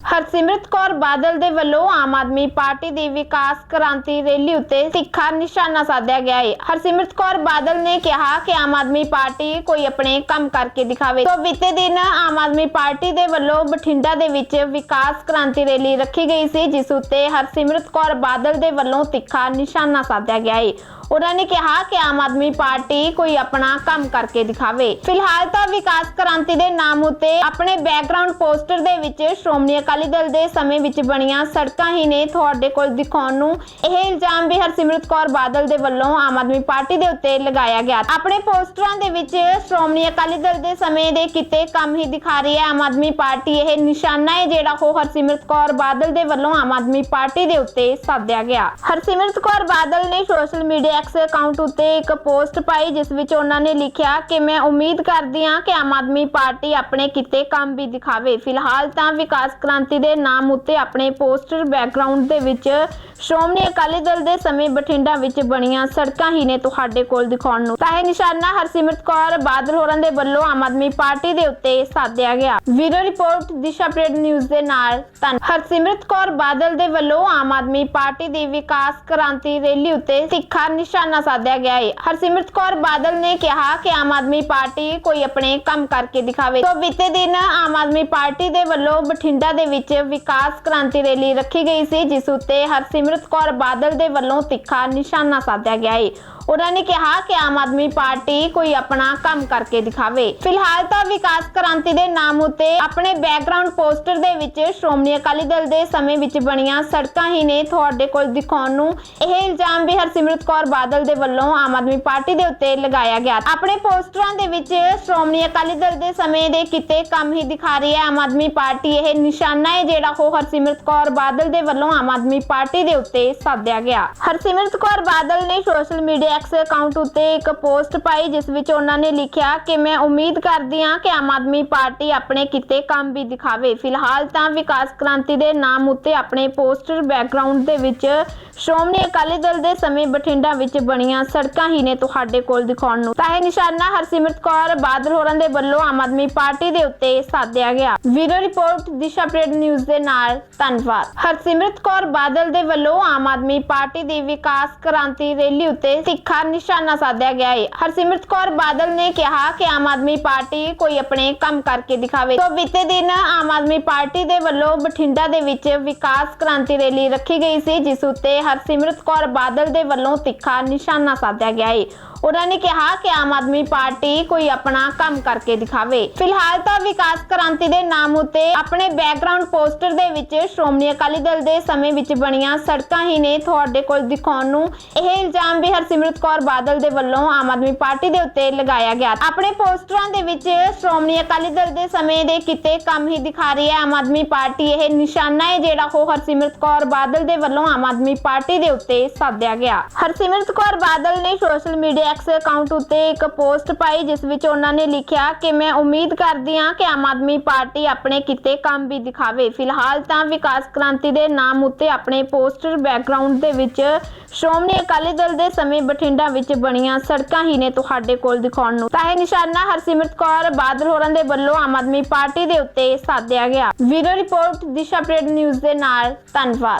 ਹਰਸਿਮਰਤ ਕੌਰ ਬਾਦਲ ਦੇ ਵੱਲੋਂ ਆਮ ਆਦਮੀ ਪਾਰਟੀ ਦੀ ਵਿਕਾਸ ਕ੍ਰਾਂਤੀ ਰੈਲੀ ਉੱਤੇ ਤਿੱਖਾ ਨਿਸ਼ਾਨਾ ਸਾਧਿਆ ਗਿਆ ਹੈ ਹਰਸਿਮਰਤ ਕੌਰ ਬਾਦਲ ਨੇ ਕਿਹਾ ਕਿ ਆਮ ਆਦਮੀ ਪਾਰਟੀ ਕੋਈ ਆਪਣੇ ਕੰਮ ਕਰਕੇ ਦਿਖਾਵੇ। ਤੋਂ ਬੀਤੇ ਦਿਨ ਆਮ ਆਦਮੀ ਪਾਰਟੀ ਦੇ ਵੱਲੋਂ ਬਠਿੰਡਾ ਦੇ ਵਿੱਚ ਵਿਕਾਸ ਕ੍ਰਾਂਤੀ ਰੈਲੀ ਰੱਖੀ ਗਈ ਸੀ, ਜਿਸ ਉੱਤੇ ਹਰਸਿਮਰਤ ਕੌਰ ਬਾਦਲ ਦੇ ਵੱਲੋਂ ਤਿੱਖਾ ਨਿਸ਼ਾਨਾ ਸਾਧਿਆ ਗਿਆ ਹੈ ਉਹਨਾਂ ਨੇ ਕਿਹਾ ਕਿ ਆਮ ਆਦਮੀ ਪਾਰਟੀ ਕੋਈ ਆਪਣਾ ਕੰਮ ਕਰਕੇ ਦਿਖਾਵੇ। ਫਿਲਹਾਲ ਤਾਂ ਵਿਕਾਸ ਕ੍ਰਾਂਤੀ ਦੇ ਨਾਮ ਉੱਤੇ ਆਪਣੇ ਬੈਕਗ੍ਰਾਉਂਡ ਪੋਸਟਰ ਦੇ ਵਿੱਚ ਸ਼੍ਰੋਮਣੀ ਅਕਾਲੀ ਦਲ ਦੇ ਸਮੇਂ ਵਿੱਚ ਬਣੀਆਂ ਸੜਕਾਂ ਹੀ ਨੇ। ਤੁਹਾਡੇ ਕੋਲ ਦਿਖਾਉਣ ਨੂੰ ਇਹ ਇਲਜ਼ਾਮ ਵੀ ਹਰਸਿਮਰਤ ਕੌਰ ਬਾਦਲ ਦੇ ਵੱਲੋਂ ਆਮ ਆਦਮੀ ਪਾਰਟੀ ਦੇ ਉੱਤੇ ਲਗਾਇਆ ਗਿਆ। ਆਪਣੇ ਪੋਸਟਰਾਂ ਦੇ ਵਿੱਚ ਸ਼੍ਰੋਮਣੀ ਅਕਾਲੀ ਦਲ ਦੇ ਸਮੇਂ ਦੇ ਕੀਤੇ ਕੰਮ ਹੀ ਦਿਖਾ ਰਹੀ ਹੈ। ਆਮ ਆਦਮੀ ਪਾਰਟੀ ਇਹ ਨਿਸ਼ਾਨਾ ਹੈ ਜਿਹੜਾ ਉਹ ਹਰਸਿਮਰਤ ਕੌਰ ਬਾਦਲ ਦੇ ਵੱਲੋਂ ਆਮ ਆਦਮੀ ਪਾਰਟੀ ਦੇ ਉੱਤੇ ਸਾਧਿਆ ਗਿਆ। ਹਰਸਿਮਰਤ ਕੌਰ ਬਾਦਲ ਨੇ ਸੋਸ਼ਲ ਮੀਡੀਆ ਐਕਸ ਅਕਾਊਂਟ ਉੱਤੇ ਇੱਕ ਪੋਸਟ ਪਾਈ, ਜਿਸ ਵਿੱਚ ਉਹਨਾਂ ਨੇ ਲਿਖਿਆ ਕਿ ਮੈਂ ਉਮੀਦ ਕਰਦੀ ਹਾਂ ਕਿ ਆਮ ਆਦਮੀ ਪਾਰਟੀ ਆਪਣੇ ਕਿਤੇ ਕੰਮ ਵੀ ਦਿਖਾਵੇ। ਫਿਲਹਾਲ ਤਾਂ ਵਿਕਾਸ ਕ੍ਰਾਂਤੀ ਦੇ ਨਾਮ ਉੱਤੇ ਆਪਣੇ ਪੋਸਟਰ ਬੈਕਗ੍ਰਾਉਂਡ ਦੇ ਵਿੱਚ ਸ਼੍ਰੋਮਣੀ ਅਕਾਲੀ ਦਲ ਦੇ ਸਮੇਂ ਬਠਿੰਡਾ ਵਿੱਚ ਬਣੀਆਂ ਸੜਕਾਂ ਹੀ ਨੇ ਤੁਹਾਡੇ ਕੋਲ ਦਿਖਾਉਣ ਨੂੰ। ਤਾਂ ਇਹ ਨਿਸ਼ਾਨਾ ਹਰਸਿਮਰਤ ਕੌਰ ਬਾਦਲ ਹੋਰਾਂ ਦੇ ਵੱਲੋਂ ਆਮ ਆਦਮੀ ਪਾਰਟੀ ਦੇ ਉੱਤੇ ਸਾਧਿਆ ਗਿਆ। ਵੀਡੀਓ ਰਿਪੋਰਟ, ਦਿਸ਼ਾ ਪ੍ਰੇਡ ਨਿਊਜ਼ ਦੇ ਨਾਲ ਧੰਨ ਹਰਸਿਮਰਤ ਕੌਰ ਬਾਦਲ ਦੇ ਵੱਲੋਂ ਆਮ ਆਦਮੀ ਪਾਰਟੀ ਦੀ ਵਿਕਾਸ ਕ੍ਰਾਂਤੀ ਰੈਲੀ ਉੱਤੇ ਤਿੱਖਾ ਨਿਸ਼ਾਨਾ ਸਾਧਿਆ ਗਿਆ ਹੈ ਹਰਸਿਮਰਤ ਕੌਰ ਬਾਦਲ ਨੇ ਕਿਹਾ ਕਿ ਆਮ ਆਦਮੀ ਪਾਰਟੀ ਕੋਈ ਆਪਣੇ ਕੰਮ ਕਰਕੇ ਦਿਖਾਵੇ। ਤੋਂ ਬੀਤੇ ਦਿਨ ਆਮ ਆਦਮੀ ਪਾਰਟੀ ਦੇ ਵੱਲੋਂ ਬਠਿੰਡਾ ਦੇ ਵਿੱਚ ਵਿਕਾਸ ਕ੍ਰਾਂਤੀ ਰੈਲੀ ਰੱਖੀ ਗਈ ਸੀ, ਜਿਸ ਉੱਤੇ ਹਰਸਿਮਰਤ ਕੌਰ ਬਾਦਲ ਦੇ ਵੱਲੋਂ ਤਿੱਖਾ ਨਿਸ਼ਾਨਾ ਸਾਧਿਆ ਗਿਆ ਹੈ ਉਹਨਾਂ ਨੇ ਕਿਹਾ ਕਿ ਆਮ ਆਦਮੀ ਪਾਰਟੀ ਕੋਈ ਆਪਣਾ ਕੰਮ ਕਰਕੇ ਦਿਖਾਵੇ। ਫਿਲਹਾਲ ਤਾਂ ਵਿਕਾਸ ਕ੍ਰਾਂਤੀ ਦੇ ਨਾਮ ਉਤੇ ਆਪਣੇ ਬੈਕਗ੍ਰਾਉਂਡ ਪੋਸਟਰ ਦੇ ਵਿੱਚ ਸ਼੍ਰੋਮਣੀ ਅਕਾਲੀ ਦਲ ਦੇ ਸਮੇਂ ਵਿੱਚ ਬਣੀਆਂ ਸੜਕਾਂ ਹੀ ਨੇ ਤੁਹਾਡੇ ਕੋਲ ਦਿਖਾਉਣ ਨੂੰ। ਇਹ ਇਲਜ਼ਾਮ ਵੀ ਹਰਸਿਮਰਤ ਕੌਰ ਬਾਦਲ ਦੇ ਵੱਲੋਂ ਆਮ ਆਦਮੀ ਪਾਰਟੀ ਦੇ ਉੱਤੇ ਲਗਾਇਆ ਗਿਆ। ਆਪਣੇ ਪੋਸਟਰਾਂ ਦੇ ਵਿੱਚ ਸ਼੍ਰੋਮਣੀ ਅਕਾਲੀ ਦਲ ਦੇ ਸਮੇਂ ਦੇ ਕੀਤੇ ਕੰਮ ਹੀ ਦਿਖਾ ਰਹੀ ਹੈ ਆਮ ਆਦਮੀ ਪਾਰਟੀ। ਇਹ ਨਿਸ਼ਾਨਾ ਹੈ ਜਿਹੜਾ ਉਹ ਹਰਸਿਮਰਤ ਕੌਰ ਬਾਦਲ ਦੇ ਵੱਲੋਂ ਆਮ ਆਦਮੀ ਪਾਰਟੀ ਦੇ ਉੱਤੇ ਸਾਧਿਆ ਗਿਆ। ਹਰਸਿਮਰਤ ਕੌਰ ਬਾਦਲ ਨੇ ਸੋਸ਼ਲ ਮੀਡੀਆ ਐਕਸ ਅਕਾਊਂਟ ਉੱਤੇ ਇੱਕ ਪੋਸਟ ਪਾਈ, ਜਿਸ ਵਿੱਚ ਉਹਨਾਂ ਨੇ ਲਿਖਿਆ ਕਿ ਮੈਂ ਉਮੀਦ ਕਰਦੀ ਹਾਂ ਕਿ ਆਮ ਆਦਮੀ ਪਾਰਟੀ ਆਪਣੇ ਕੀਤੇ ਕੰਮ ਵੀ ਦਿਖਾਵੇ। ਫਿਲਹਾਲ ਤਾਂ ਵਿਕਾਸ ਕ੍ਰਾਂਤੀ ਦੇ ਨਾਮ ਉੱਤੇ ਆਪਣੇ ਪੋਸਟਰ ਬੈਕਗ੍ਰਾਉਂਡ ਦੇ ਵਿੱਚ ਸ਼੍ਰੋਮਣੀ ਅਕਾਲੀ ਦਲ ਦੇ ਸਮੇਂ ਬਠਿੰਡਾ ਵਿੱਚ ਬਣੀਆਂ ਸੜਕਾਂ ਹੀ ਨੇ ਤੁਹਾਡੇ ਕੋਲ ਦਿਖਾਉਣ ਨੂੰ। ਤਾਂ ਇਹ ਨਿਸ਼ਾਨਾ ਹਰਸਿਮਰਤ ਕੌਰ ਬਾਦਲ ਹੋਰਾਂ ਦੇ ਵੱਲੋਂ ਆਮ ਆਦਮੀ ਪਾਰਟੀ ਦੇ ਉੱਤੇ ਸਾਧਿਆ ਗਿਆ। ਵੀਡੀਓ ਰਿਪੋਰਟ, ਦਿਸ਼ਾ ਪ੍ਰੇਡ ਨਿਊਜ਼ ਦੇ ਨਾਲ। ਧੰਨਵਾਦ। ਹਰਸਿਮਰਤ ਕੌਰ ਬਾਦਲ ਦੇ ਵੱਲੋਂ ਆਮ ਆਦਮੀ ਪਾਰਟੀ ਦੀ ਵਿਕਾਸ ਕ੍ਰਾਂਤੀ ਰੈਲੀ ਉੱਤੇ ਤਿੱਖਾ ਨਿਸ਼ਾਨਾ ਸਾਧਿਆ ਗਿਆ ਹੈ ਹਰਸਿਮਰਤ ਕੌਰ ਬਾਦਲ ਨੇ ਕਿਹਾ ਕਿ ਆਮ ਆਦਮੀ ਪਾਰਟੀ ਕੋਈ ਆਪਣੇ ਕੰਮ ਕਰਕੇ ਦਿਖਾਵੇ। ਤੋਂ ਬੀਤੇ ਦਿਨ ਆਮ ਆਦਮੀ ਪਾਰਟੀ ਦੇ ਵੱਲੋਂ ਬਠਿੰਡਾ ਦੇ ਵਿੱਚ ਵਿਕਾਸ ਕ੍ਰਾਂਤੀ ਰੈਲੀ ਰੱਖੀ ਗਈ ਸੀ, ਜਿਸ ਉੱਤੇ ਹਰਸਿਮਰਤ ਕੌਰ ਬਾਦਲ ਦੇ ਵੱਲੋਂ ਤਿੱਖਾ ਨਿਸ਼ਾਨਾ ਸਾਧਿਆ ਗਿਆ ਹੈ ਉਹਨਾਂ ਨੇ ਕਿਹਾ ਕਿ ਆਮ ਆਦਮੀ ਪਾਰਟੀ ਕੋਈ ਆਪਣਾ ਕੰਮ ਕਰਕੇ ਦਿਖਾਵੇ। ਫਿਲਹਾਲ ਤਾਂ ਵਿਕਾਸ ਕ੍ਰਾਂਤੀ ਦੇ ਨਾਮ ਉੱਤੇ ਆਪਣੇ ਬੈਕਗ੍ਰਾਉਂਡ ਪੋਸਟਰ ਦੇ ਵਿੱਚ ਸ਼੍ਰੋਮਣੀ ਅਕਾਲੀ ਦਲ ਦੇ ਸਮੇਂ ਵਿੱਚ ਬਣੀਆਂ ਸੜਕਾਂ ਹੀ ਨੇ ਤੁਹਾਡੇ ਕੋਲ ਦਿਖਾਉਣ ਨੂੰ। ਇਹ ਇਲਜ਼ਾਮ ਵੀ ਹਰਸਿਮਰਤ ਕੌਰ ਬਾਦਲ ਦੇ ਵੱਲੋਂ ਆਮ ਆਦਮੀ ਪਾਰਟੀ ਦੇ ਉੱਤੇ ਲਗਾਇਆ ਗਿਆ। ਆਪਣੇ ਪੋਸਟਰਾਂ ਦੇ ਵਿੱਚ ਸ਼੍ਰੋਮਣੀ ਅਕਾਲੀ ਦਲ ਦੇ ਸਮੇਂ ਦੇ ਕਿਤੇ ਕੰਮ ਹੀ ਦਿਖਾ ਰਹੀ ਹੈ ਆਮ ਆਦਮੀ ਪਾਰਟੀ। ਇਹ ਨਿਸ਼ਾਨਾ ਹੈ ਜਿਹੜਾ ਉਹ ਹਰਸਿਮਰਤ ਕੌਰ ਬਾਦਲ ਦੇ ਵੱਲੋਂ ਆਮ ਆਦਮੀ ਪਾਰਟੀ ਦੇ ਉੱਤੇ ਸਾਧਿਆ ਗਿਆ। ਹਰਸਿਮਰਤ ਕੌਰ ਬਾਦਲ ਨੇ ਸੋਸ਼ਲ ਮੀਡੀਆ ਐਕਸ ਅਕਾਊਂਟ ਉੱਤੇ ਇੱਕ ਪੋਸਟ ਪਾਈ, ਜਿਸ ਵਿੱਚ ਉਹਨਾਂ ਨੇ ਲਿਖਿਆ ਕਿ ਮੈਂ ਉਮੀਦ ਕਰਦੀ ਹਾਂ ਕਿ ਆਮ ਆਦਮੀ ਪਾਰਟੀ ਆਪਣੇ ਕੀਤੇ ਕੰਮ ਵੀ ਦਿਖਾਵੇ। ਫਿਲਹਾਲ ਤਾਂ ਵਿਕਾਸ ਕ੍ਰਾਂਤੀ ਦੇ ਨਾਮ ਉੱਤੇ ਆਪਣੇ ਪੋਸਟਰ ਬੈਕਗ੍ਰਾਉਂਡ ਦੇ ਵਿੱਚ ਸ਼੍ਰੋਮਣੀ ਅਕਾਲੀ ਦਲ ਦੇ ਸਮੇਂ ਬਠਿੰਡਾ ਵਿੱਚ ਬਣੀਆਂ ਸੜਕਾਂ ਹੀ ਨੇ ਤੁਹਾਡੇ ਕੋਲ ਦਿਖਾਉਣ ਨੂੰ। ਤਾਂ ਇਹ ਨਿਸ਼ਾਨਾ ਹਰਸਿਮਰਤ ਕੌਰ ਬਾਦਲ ਹੋਰਾਂ ਦੇ ਵੱਲੋਂ ਆਮ ਆਦਮੀ ਪਾਰਟੀ ਦੇ ਉੱਤੇ ਸਾਧਿਆ ਗਿਆ। ਵੀਡੀਓ ਰਿਪੋਰਟ, ਦਿਸ਼ਾ ਪ੍ਰੇਡ ਨਿਊਜ਼ ਦੇ ਨਾਲ ਧੰਨਵਾਦ।